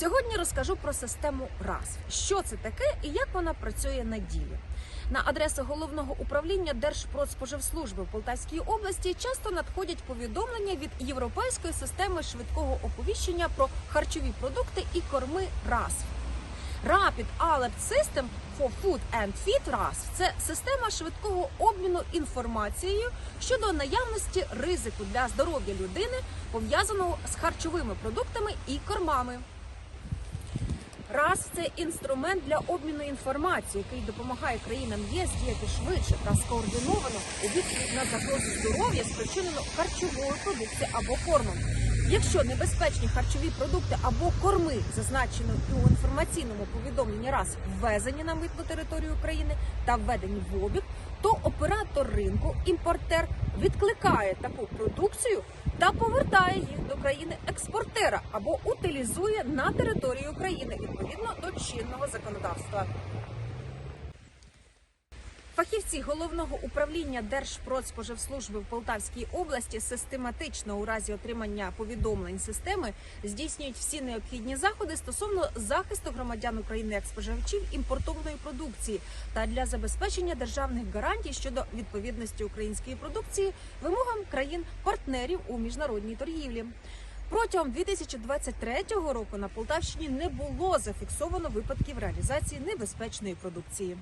Сьогодні розкажу про систему РАС. Що це таке і як вона працює на ділі. На адресу головного управління Держпродспоживслужби в Полтавській області часто надходять повідомлення від європейської системи швидкого оповіщення про харчові продукти і корми РАС. Rapid Alert System for Food and Feed RAS – це система швидкого обміну інформацією щодо наявності ризику для здоров'я людини, пов'язаного з харчовими продуктами і кормами. РАС це інструмент для обміну інформацією, який допомагає країнам ЄС діяти швидше та скоординовано у відповідь на загрозу здоров'я, спричинену харчовою продукцією або кормом. Якщо небезпечні харчові продукти або корми, зазначені у інформаційному повідомленні РАС, ввезені на митну територію України та введені в обіг, то оператор ринку, імпортер, відкликає таку продукцію та повертає їх до країни експортера або утилізує на території України відповідно до чинного законодавства. Фахівці головного управління Держпродспоживслужби в Полтавській області систематично у разі отримання повідомлень системи здійснюють всі необхідні заходи стосовно захисту громадян України як споживачів імпортованої продукції та для забезпечення державних гарантій щодо відповідності української продукції вимогам країн-партнерів у міжнародній торгівлі. Протягом 2023 року на Полтавщині не було зафіксовано випадків реалізації небезпечної продукції.